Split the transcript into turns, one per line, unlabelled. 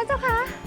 ้วเจ้าคะ